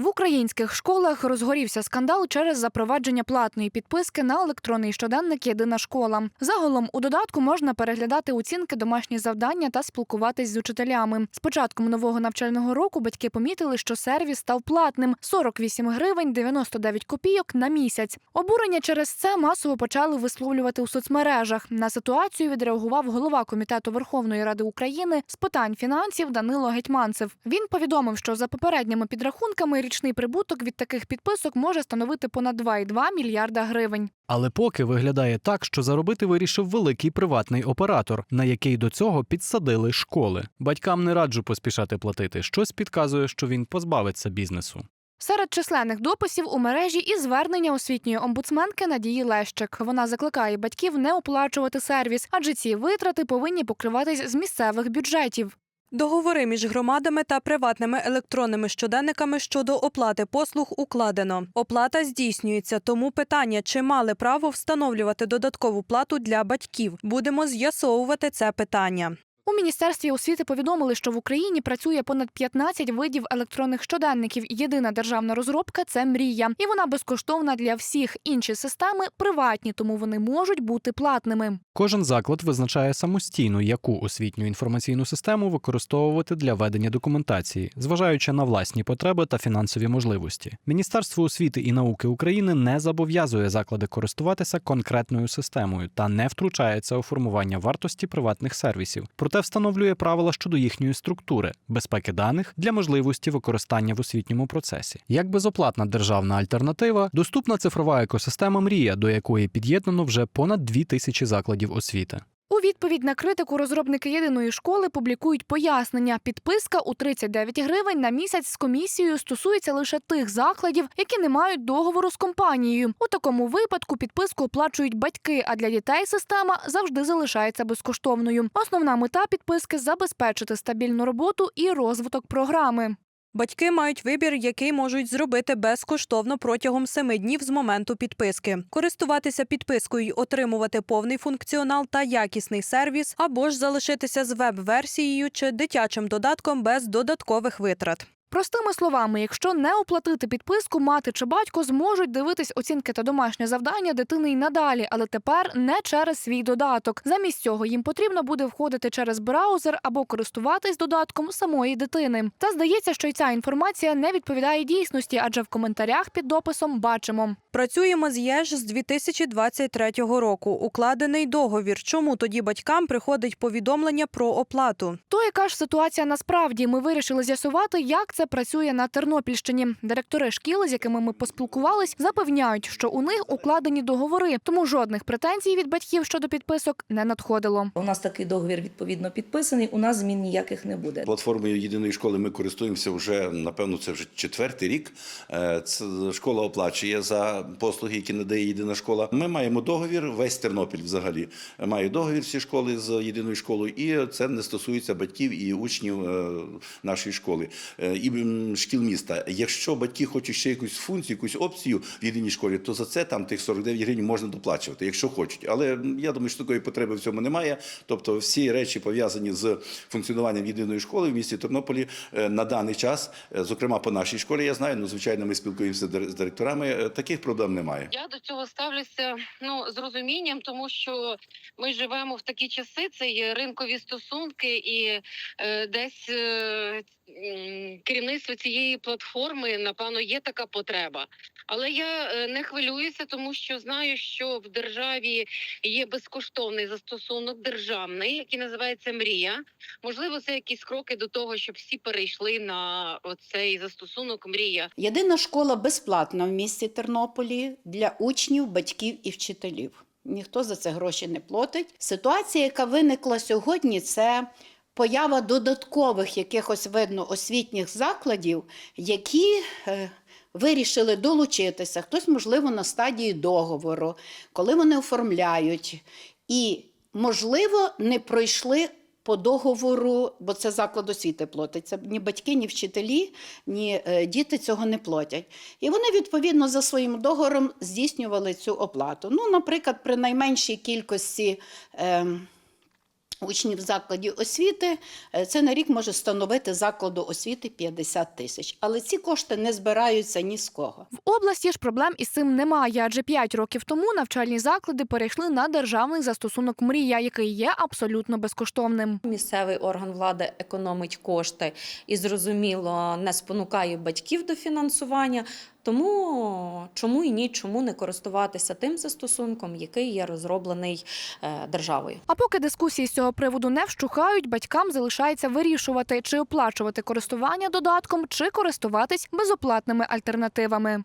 В українських школах розгорівся скандал через запровадження платної підписки на електронний щоденник Єдина школа. Загалом у додатку можна переглядати оцінки, домашні завдання та спілкуватись з учителями. З початком нового навчального року батьки помітили, що сервіс став платним 48 гривень 99 копійок на місяць. Обурення через це масово почали висловлювати у соцмережах. На ситуацію відреагував голова комітету Верховної Ради України з питань фінансів Данило Гетьманцев. Він повідомив, що за попередніми підрахунками річний прибуток від таких підписок може становити понад 2,2 мільярда гривень. Але поки виглядає так, що заробити вирішив великий приватний оператор, на який до цього підсадили школи. Батькам не раджу поспішати платити. Щось підказує, що він позбавиться бізнесу. Серед численних дописів у мережі і звернення освітньої омбудсменки Надії Лещик. Вона закликає батьків не оплачувати сервіс, адже ці витрати повинні покриватись з місцевих бюджетів. Договори між громадами та приватними електронними щоденниками щодо оплати послуг укладено. Оплата здійснюється, тому питання, чи мали право встановлювати додаткову плату для батьків. Будемо з'ясовувати це питання. У міністерстві освіти повідомили, що в Україні працює понад 15 видів електронних щоденників. Єдина державна розробка це мрія, і вона безкоштовна для всіх. Інші системи приватні, тому вони можуть бути платними. Кожен заклад визначає самостійно, яку освітню інформаційну систему використовувати для ведення документації, зважаючи на власні потреби та фінансові можливості. Міністерство освіти і науки України не зобов'язує заклади користуватися конкретною системою та не втручається у формування вартості приватних сервісів, проте встановлює правила щодо їхньої структури, безпеки даних для можливості використання в освітньому процесі. Як безоплатна державна альтернатива, доступна цифрова екосистема Мрія, до якої під'єднано вже понад дві тисячі закладів освіти. У відповідь на критику розробники єдиної школи публікують пояснення. Підписка у 39 гривень на місяць з комісією стосується лише тих закладів, які не мають договору з компанією. У такому випадку підписку оплачують батьки, а для дітей система завжди залишається безкоштовною. Основна мета підписки забезпечити стабільну роботу і розвиток програми. Батьки мають вибір, який можуть зробити безкоштовно протягом семи днів з моменту підписки, користуватися підпискою, й отримувати повний функціонал та якісний сервіс, або ж залишитися з веб-версією чи дитячим додатком без додаткових витрат. Простими словами, якщо не оплатити підписку, мати чи батько зможуть дивитись оцінки та домашнє завдання дитини й надалі, але тепер не через свій додаток. Замість цього їм потрібно буде входити через браузер або користуватись додатком самої дитини. Та здається, що й ця інформація не відповідає дійсності, адже в коментарях під дописом бачимо. Працюємо з ЄЖ з 2023 року. Укладений договір. Чому тоді батькам приходить повідомлення про оплату? То яка ж ситуація насправді? Ми вирішили з'ясувати, як це працює на Тернопільщині. Директори шкіл, з якими ми поспілкувались, запевняють, що у них укладені договори, тому жодних претензій від батьків щодо підписок не надходило. У нас такий договір відповідно підписаний. У нас змін ніяких не буде. Платформою єдиної школи ми користуємося вже напевно. Це вже четвертий рік. Е, Це школа оплачує за послуги, які надає єдина школа. Ми маємо договір. Весь Тернопіль взагалі має договір всі школи з єдиною школою, і це не стосується батьків і учнів е, нашої школи е, і шкіл міста. Якщо батьки хочуть ще якусь функцію, якусь опцію в єдиній школі, то за це там тих 49 гривень можна доплачувати, якщо хочуть. Але я думаю, що такої потреби в цьому немає. Тобто, всі речі пов'язані з функціонуванням єдиної школи в місті Тернополі е, на даний час, зокрема по нашій школі, я знаю. Ну звичайно, ми спілкуємося з директорами. Таких проблем немає. Я до цього ставлюся ну з розумінням, тому що ми живемо в такі часи. Це є ринкові стосунки, і е, десь е, керівництво цієї платформи напевно є така потреба. Але я е, не хвилююся, тому що знаю, що в державі є безкоштовний застосунок державний, який називається Мрія. Можливо, це якісь кроки до того, щоб всі перейшли на оцей застосунок Мрія. Єдина школа безплатна в місті Тернополі для учнів, батьків і вчителів. Ніхто за це гроші не платить. Ситуація, яка виникла сьогодні, це поява додаткових якихось видно освітніх закладів, які е, вирішили долучитися. Хтось, можливо, на стадії договору, коли вони оформляють. І, можливо, не пройшли по договору, бо це заклад освіти платиться. Ні батьки, ні вчителі, ні е, діти цього не платять. І вони відповідно за своїм договором здійснювали цю оплату. Ну, наприклад, при найменшій кількості. Е, учнів закладів освіти, е, це на рік може становити закладу освіти 50 тисяч. Але ці кошти не збираються ні з кого. В області ж проблем із цим немає, адже 5 років тому навчальні заклади перейшли на державний застосунок Мрія, який є абсолютно безкоштовним. Місцевий орган влади економить кошти і зрозуміло не спонукає батьків до фінансування. Тому чому і ні, чому не користуватися тим застосунком, який є розроблений е, державою. А поки дискусії з цього приводу не вщухають, батькам залишається вирішувати, чи оплачувати користування додатком, чи користуватись безоплатними альтернативами.